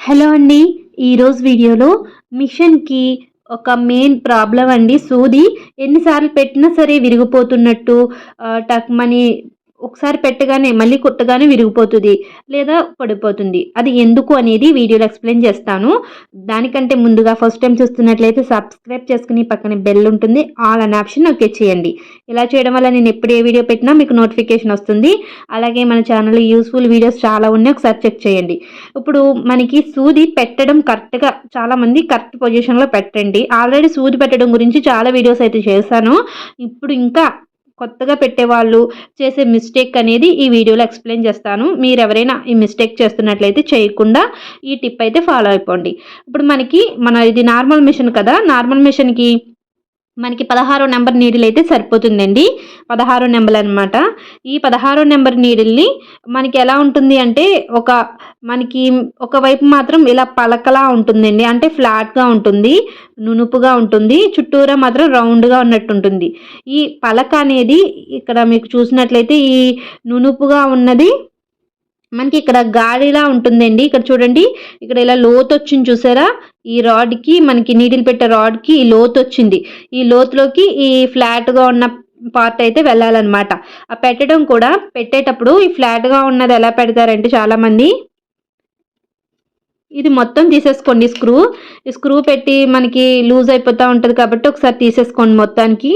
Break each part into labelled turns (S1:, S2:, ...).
S1: Hello అండి ఈరోజు వీడియోలో మిషన్కి ఒక మెయిన్ ప్రాబ్లం అండి. సూది ఎన్నిసార్లు పెట్టినా సరే విరిగిపోతున్నట్టు టక్ టక్మని ఒకసారి పెట్టగానే మళ్ళీ కొట్టగానే విరిగిపోతుంది లేదా పడిపోతుంది. అది ఎందుకు అనేది వీడియోలో ఎక్స్ప్లెయిన్ చేస్తాను. దానికంటే ముందుగా ఫస్ట్ టైం చూస్తున్నట్లయితే సబ్స్క్రైబ్ చేసుకుని పక్కన బెల్ ఉంటుంది. ఆల్ అనే ఆప్షన్ ఓకే చేయండి. ఇలా చేయడం వల్ల నేను ఎప్పుడు ఏ వీడియో పెట్టినా మీకు నోటిఫికేషన్ వస్తుంది. అలాగే మన ఛానల్లో యూస్ఫుల్ వీడియోస్ చాలా ఉన్నాయి. ఒకసారి చెక్ చేయండి. ఇప్పుడు మనకి సూది పెట్టడం కరెక్ట్గా చాలా మంది కరెక్ట్ పొజిషన్లో పెట్టండి. ఆల్రెడీ సూది పెట్టడం గురించి చాలా వీడియోస్ అయితే చేశాను. ఇప్పుడు ఇంకా కొత్తగా పెట్టేవాళ్ళు చేసే మిస్టేక్ అనేది ఈ వీడియోలో ఎక్స్ప్లెయిన్ చేస్తాను. మీరు ఎవరైనా ఈ మిస్టేక్ చేస్తున్నట్లయితే చేయకుండా ఈ టిప్ అయితే ఫాలో అయిపోండి. ఇప్పుడు మనకి మన ఇది నార్మల్ మిషన్ కదా నార్మల్ మిషన్కి మనకి పదహారో నెంబర్ నీడిల్ అయితే సరిపోతుందండి. పదహారో నెంబర్ అనమాట ఈ పదహారో నెంబర్ నీడిల్ని మనకి ఎలా ఉంటుంది అంటే ఒక మనకి ఒకవైపు మాత్రం ఇలా పలకలా ఉంటుందండి. అంటే ఫ్లాట్గా ఉంటుంది నునుపుగా ఉంటుంది చుట్టూరా మాత్రం రౌండ్గా ఉన్నట్టు ఉంటుంది ఈ పలక అనేది ఇక్కడ మీకు చూసినట్లయితే ఈ నునుపుగా ఉన్నది మనకి ఇక్కడ గాడిలా ఉంటుందండి. ఇక్కడ చూడండి ఇక్కడ ఇలా లోతు వచ్చింది చూసారా? ఈ రాడ్కి మనకి నీడిల్ పెట్టే రాడ్కి ఈ లోతు వచ్చింది ఈ లోతులోకి ఈ ఫ్లాట్గా ఉన్న పార్ట్ అయితే వెళ్ళాలన్నమాట. ఆ పెట్టడం కూడా పెట్టేటప్పుడు ఈ ఫ్లాట్గా ఉన్నది ఎలా పెడతారంటే చాలామంది ఇది మొత్తం తీసేసుకోండి స్క్రూ. ఈ స్క్రూ పెట్టి మనకి లూజ్ అయిపోతూ ఉంటుంది కాబట్టి ఒకసారి తీసేసుకోండి మొత్తానికి.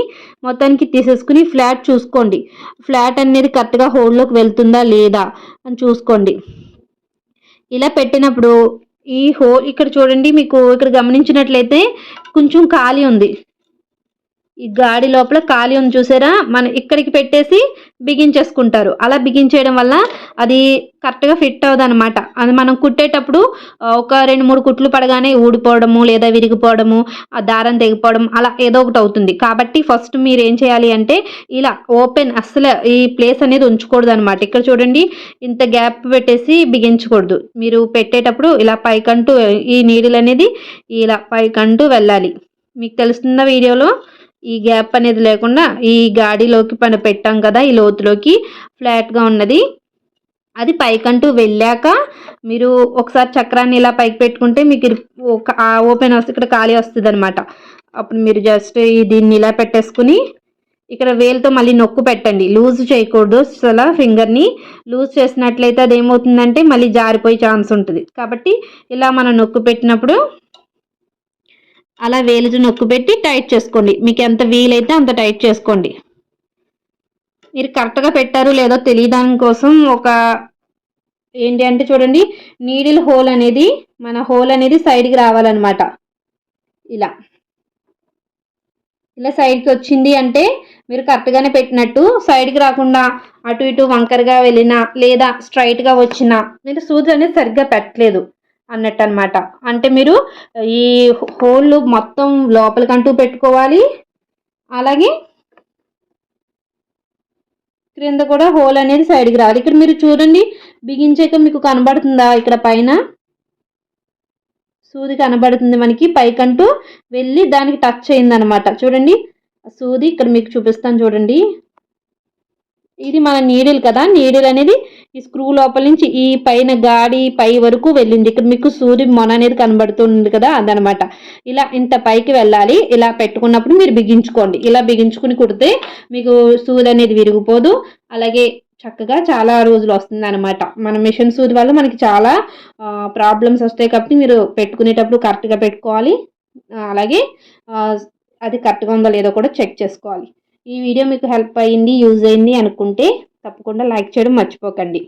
S1: మొత్తానికి తీసేసుకుని ఫ్లాట్ చూసుకోండి. ఫ్లాట్ అనేది కరెక్ట్గా హోల్లోకి వెళ్తుందా లేదా అని చూసుకోండి. ఇలా పెట్టినప్పుడు ఈ హోల్ ఇక్కడ చూడండి మీకు ఇక్కడ గమనించినట్లయితే కొంచెం ఖాళీ ఉంది. ఈ గాడి లోపల ఖాళీ ఉంది చూసారా? మనం ఇక్కడికి పెట్టేసి బిగించేసుకుంటారు. అలా బిగించేయడం వల్ల అది కరెక్ట్గా ఫిట్ అవ్వదు అనమాట అది మనం కుట్టేటప్పుడు ఒక రెండు మూడు కుట్లు పడగానే ఊడిపోవడము లేదా విరిగిపోవడము ఆ దారం తెగిపోవడం అలా ఏదో ఒకటి అవుతుంది. కాబట్టి ఫస్ట్ మీరు ఏం చేయాలి అంటే ఇలా ఓపెన్ అస్సలు ఈ ప్లేస్ అనేది ఉంచకూడదు అనమాట ఇక్కడ చూడండి ఇంత గ్యాప్ పెట్టేసి బిగించకూడదు. మీరు పెట్టేటప్పుడు ఇలా పైకంటూ ఈ నీడిల్ అనేది ఇలా పైకంటూ వెళ్ళాలి. మీకు తెలుస్తుందా వీడియోలో ఈ గ్యాప్ అనేది లేకుండా ఈ గాడిలోకి పని పెట్టాం కదా ఈ లోతులోకి ఫ్లాట్గా ఉన్నది. అది పైకంటూ వెళ్ళాక మీరు ఒకసారి చక్రాన్ని ఇలా పైకి పెట్టుకుంటే మీకు ఒక ఆ ఓపెన్ వస్తే ఇక్కడ ఖాళీ వస్తుంది అనమాట అప్పుడు మీరు జస్ట్ దీన్ని ఇలా పెట్టేసుకుని ఇక్కడ వేలుతో మళ్ళీ నొక్కు పెట్టండి. లూజ్ చేయకూడదు. అసలు ఫింగర్ని లూజ్ చేసినట్లయితే అది ఏమవుతుందంటే మళ్ళీ జారిపోయే ఛాన్స్ ఉంటుంది. కాబట్టి ఇలా మనం నొక్కు పెట్టినప్పుడు అలా వేలుజు నొక్కు పెట్టి టైట్ చేసుకోండి. మీకు ఎంత వీలైతే అంత టైట్ చేసుకోండి. మీరు కరెక్ట్గా పెట్టారు లేదో తెలియదాని కోసం ఒక ఏంటి అంటే చూడండి నీడిల్ హోల్ అనేది మన హోల్ అనేది సైడ్కి రావాలన్నమాట. ఇలా. ఇలా సైడ్కి వచ్చింది అంటే మీరు కరెక్ట్గానే పెట్టినట్టు సైడ్కి రాకుండా అటు ఇటు వంకరగా వెళ్ళినా లేదా స్ట్రైట్గా వచ్చినా మీరు సూజ్ అనేది సరిగ్గా పెట్టలేదు. అన్నట్టు అనమాట అంటే మీరు ఈ హోల్ మొత్తం లోపలికంటూ పెట్టుకోవాలి. అలాగే క్రింద కూడా హోల్ అనేది సైడ్కి రావాలి. ఇక్కడ మీరు చూడండి బిగించాక మీకు కనబడుతుందా ఇక్కడ పైన? సూది కనబడుతుంది మనకి పైకంటూ వెళ్ళి దానికి టచ్ అయింది అనమాట చూడండి సూది ఇక్కడ మీకు చూపిస్తాను చూడండి. ఇది మన నీడిల్ కదా నీడిల్ అనేది ఈ స్క్రూ లోపల నుంచి ఈ పైన గాడి పై వరకు వెళ్ళింది. ఇక్కడ మీకు సూది మొన అనేది కనబడుతుంది కదా అదనమాట. ఇలా ఇంత పైకి వెళ్ళాలి. ఇలా పెట్టుకున్నప్పుడు మీరు బిగించుకోండి. ఇలా బిగించుకుని కుడితే మీకు సూది అనేది విరిగిపోదు. అలాగే చక్కగా చాలా రోజులు వస్తుంది అనమాట మన మిషన్ సూది వల్ల మనకి చాలా ప్రాబ్లమ్స్ వస్తాయి కాబట్టి మీరు పెట్టుకునేటప్పుడు కరెక్ట్గా పెట్టుకోవాలి. అలాగే అది కరెక్ట్గా ఉందో లేదో కూడా చెక్ చేసుకోవాలి. ఈ వీడియో మీకు హెల్ప్ అయ్యింది యూజ్ అయింది అనుకుంటే తప్పకుండా లైక్ చేయడం మర్చిపోకండి.